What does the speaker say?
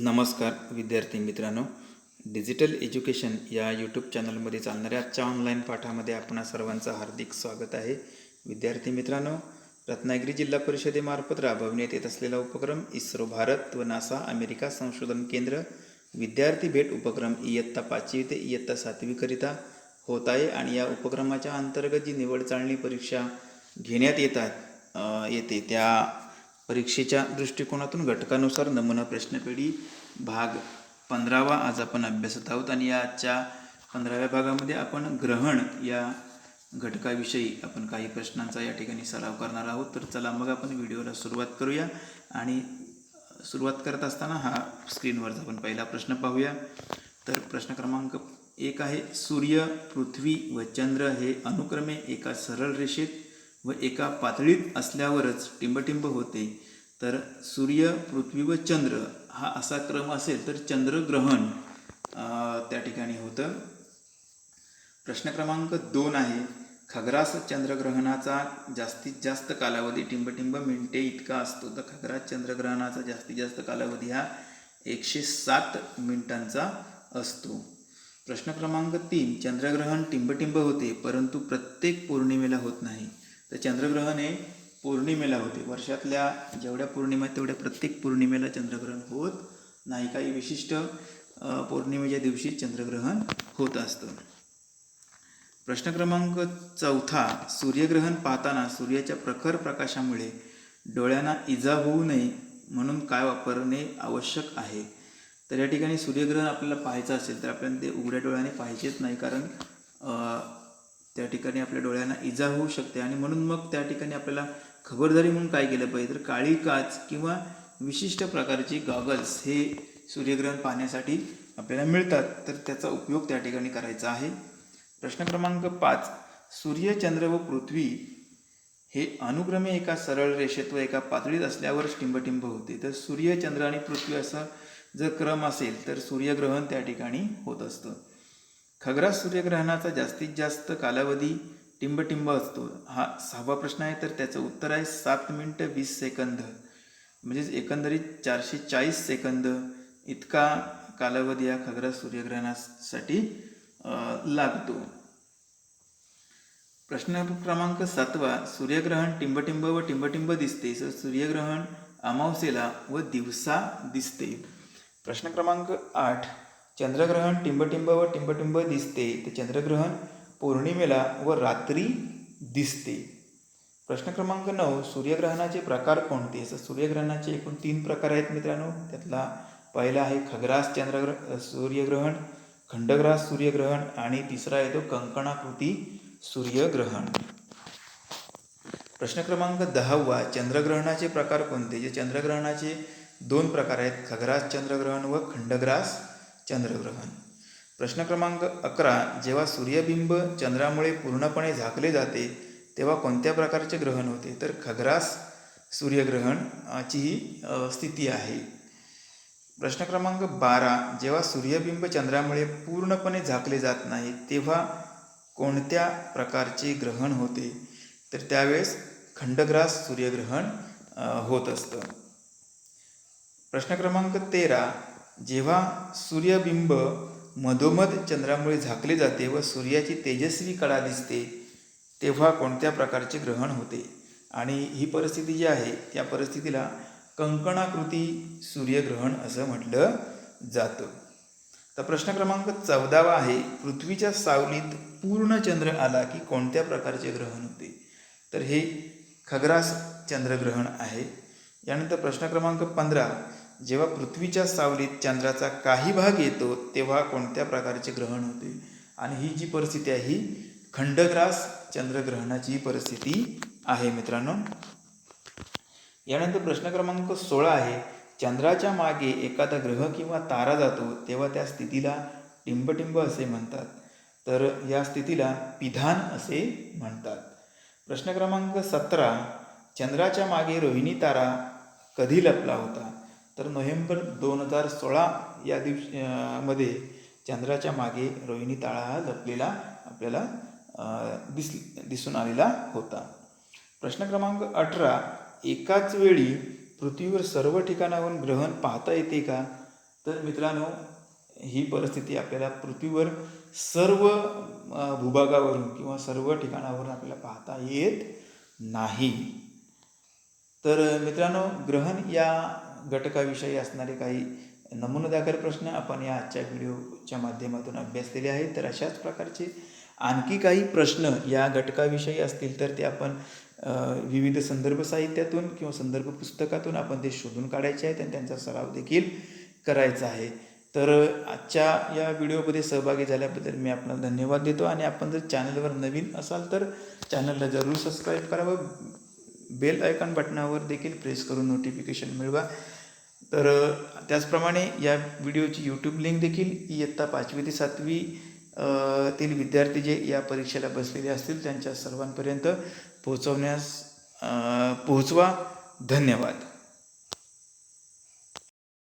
नमस्कार विद्यार्थी मित्रांनो. डिजिटल एज्युकेशन या यूट्यूब चॅनलमध्ये चालणाऱ्या आजच्या ऑनलाईन पाठामध्ये आपणा सर्वांचं हार्दिक स्वागत आहे. विद्यार्थी मित्रांनो रत्नागिरी जिल्हा परिषदेमार्फत राबवण्यात येत असलेला उपक्रम इस्रो भारत व नासा अमेरिका संशोधन केंद्र विद्यार्थी भेट उपक्रम इयत्ता पाचवी ते इयत्ता सातवीकरिता होत आहे आणि या उपक्रमाच्या अंतर्गत जी निवड चालणी परीक्षा घेण्यात येतात येते त्या परीक्षेच्या दृष्टिकोनातून घटकानुसार नमुना प्रश्नपेढी भाग पंधरावा आज आपण अभ्यासत आहोत आणि या आजच्या पंधराव्या भागामध्ये आपण ग्रहण या घटकाविषयी आपण काही प्रश्नांचा या ठिकाणी सराव करणार आहोत. तर चला मग आपण व्हिडिओला सुरुवात करूया आणि सुरुवात करत असताना हा स्क्रीनवरचा आपण पहिला प्रश्न पाहूया. तर प्रश्न क्रमांक एक आहे सूर्य पृथ्वी व चंद्र हे अनुक्रमे एका सरळ रेषेत व एका पातळीत असल्यावरच टिंबटिंब होते. तर सूर्य पृथ्वी व चंद्र हा असा क्रम असेल तर चंद्रग्रहण त्या ठिकाणी होतं. प्रश्न क्रमांक दोन आहे. खग्रास चंद्रग्रहणाचा जास्तीत जास्त कालावधी टिंबटिंब मिनटे इतका असतो. तर खग्रास चंद्रग्रहणाचा जास्तीत जास्त कालावधी हा एकशे सात मिनिटांचा असतो. प्रश्न क्रमांक तीन. चंद्रग्रहण टिंबटिंब होते परंतु प्रत्येक पौर्णिमेला होत नाही. तर चंद्रग्रहण हे पौर्णिमेला होते. वर्षातल्या जेवढ्या पौर्णिमा आहेत तेवढ्या प्रत्येक पौर्णिमेला चंद्रग्रहण होत नाही. काही विशिष्ट पौर्णिमेच्या दिवशी चंद्रग्रहण होत असतं. प्रश्न क्रमांक चौथा सूर्यग्रहण पाहताना सूर्याच्या प्रखर प्रकाशामुळे डोळ्यांना इजा होऊ नये म्हणून काय वापरणे आवश्यक आहे? तर या ठिकाणी सूर्यग्रहण आपल्याला पाहायचं असेल तर आपल्याला ते उघड्या डोळ्याने पाहिजेच नाही कारण त्या ठिकाणी आपल्या डोळ्यांना इजा होऊ शकते आणि म्हणून मग त्या ठिकाणी आपल्याला खबरदारी म्हणून काय केलं पाहिजे? तर काळी काच किंवा विशिष्ट प्रकारची गॉगल्स हे सूर्यग्रहण पाहण्यासाठी आपल्याला मिळतात. तर त्याचा उपयोग त्या ठिकाणी करायचा आहे. प्रश्न क्रमांक पाच. सूर्य चंद्र व पृथ्वी हे अनुक्रमे एका सरळ रेषेत व एका पातळीत असल्यावर टिंबटिंब होते. तर सूर्य चंद्र आणि पृथ्वी असा जर क्रम असेल तर सूर्यग्रहण त्या ठिकाणी होत असतं. खग्रास सूर्यग्रहणाचा जास्तीत जास्त कालावधी टिंबटिंब असतो. हा सहावा प्रश्न आहे तर त्याचं उत्तर आहे सात मिनटं वीस सेकंद. म्हणजेच एकंदरीत चारशे चाळीस सेकंद इतका कालावधी या खग्रास सूर्यग्रहणासाठी लागतो. प्रश्न क्रमांक सातवा सूर्यग्रहण टिंबटिंब व टिंबटिंब दिसते. तर सूर्यग्रहण अमावस्येला व दिवसा दिसते. प्रश्न क्रमांक आठ चंद्रग्रहण टिंबटिंब व टिंबटिंब दिसते. ते चंद्रग्रहण पौर्णिमेला व रात्री दिसते. प्रश्न क्रमांक नऊ सूर्यग्रहणाचे प्रकार कोणते? तर सूर्यग्रहणाचे एकूण तीन प्रकार आहेत मित्रांनो. त्यातला पहिला आहे खग्रास चंद्रग्रह सूर्यग्रहण खंडग्रास सूर्यग्रहण आणि तिसरा येतो कंकणाकृती सूर्यग्रहण. प्रश्न क्रमांक दहावा चंद्रग्रहणाचे प्रकार कोणते? जे चंद्रग्रहणाचे दोन प्रकार आहेत खग्रास चंद्रग्रहण व खंडग्रास चंद्रग्रहण. प्रश्न क्रमांक अकरा जेव्हा सूर्यबिंब चंद्रामुळे पूर्णपणे झाकले जाते तेव्हा कोणत्या प्रकारचे ग्रहण होते? तर खग्रास सूर्यग्रहणाची ही स्थिती आहे. प्रश्न क्रमांक बारा जेव्हा सूर्यबिंब चंद्रामुळे पूर्णपणे झाकले जात नाही तेव्हा कोणत्या प्रकारचे ग्रहण होते? तर त्यावेळेस खंडग्रास सूर्यग्रहण होत असतं. प्रश्न क्रमांक तेरा जेव्हा सूर्यबिंब मधोमध चंद्रामुळे झाकले जाते व सूर्याची तेजस्वी कळा दिसते तेव्हा कोणत्या प्रकारचे ग्रहण होते? आणि ही परिस्थिती जी आहे त्या परिस्थितीला कंकणाकृती सूर्यग्रहण असं म्हटलं जातं. तर प्रश्न क्रमांक चौदावा आहे पृथ्वीच्या सावलीत पूर्ण चंद्र आला की कोणत्या प्रकारचे ग्रहण होते? तर हे खग्रास चंद्रग्रहण आहे. यानंतर प्रश्न क्रमांक पंधरा जेव्हा पृथ्वीच्या सावलीत चंद्राचा काही भाग येतो तेव्हा कोणत्या प्रकारचे ग्रहण होते? आणि ही जी परिस्थिती आहे ही खंडग्रास चंद्रग्रहणाची परिस्थिती आहे मित्रांनो. यानंतर प्रश्न क्रमांक सोळा आहे चंद्राच्या मागे एखादा ग्रह किंवा तारा जातो तेव्हा त्या स्थितीला टिंबटिंब असे म्हणतात. तर या स्थितीला पिधान असे म्हणतात. प्रश्न क्रमांक सतरा चंद्राच्या मागे रोहिणी तारा कधी लपला होता? तर नोव्हेंबर दोन हजार सोळा या दिवशी मध्ये चंद्राच्या मागे रोहिणी तारा हा लपलेला आपल्याला दिस दिसून आलेला होता. प्रश्न क्रमांक अठरा एकाच वेळी पृथ्वीवर सर्व ठिकाणाहून ग्रहण पाहता येते का? तर मित्रांनो ही परिस्थिती आपल्याला पृथ्वीवर सर्व भूभागावरून किंवा सर्व ठिकाणावरून आपल्याला पाहता येत नाही. तर मित्रांनो ग्रहण या घटकाविषयी असणारे काही नमुनेदाखल प्रश्न आपण या आजच्या व्हिडिओच्या माध्यमातून अभ्यासलेले आहेत. तर अशाच प्रकारचे आणखी काही प्रश्न या घटकाविषयी असतील तर ते आपण विविध संदर्भ साहित्यातून किंवा संदर्भ पुस्तकातून आपण ते शोधून काढायचे आहेत आणि त्यांचा सराव देखील करायचा आहे. तर आजच्या या व्हिडिओमध्ये सहभागी झाल्याबद्दल मी आपणाला धन्यवाद देतो. आणि आपण जर चॅनलवर नवीन असाल तर चॅनलला जरूर सबस्क्राईब करावं. बेल आयकॉन बटनावर देखील प्रेस करून नोटिफिकेशन मिळवा. तर त्याचप्रमाणे या व्हिडिओची यूट्यूब लिंक देखील इयत्ता पाचवी ते सातवी तील विद्यार्थी जे या परीक्षेला बसलेले असतील त्यांच्या सर्वांपर्यंत पोहोचवण्यास पोहोचवा. धन्यवाद.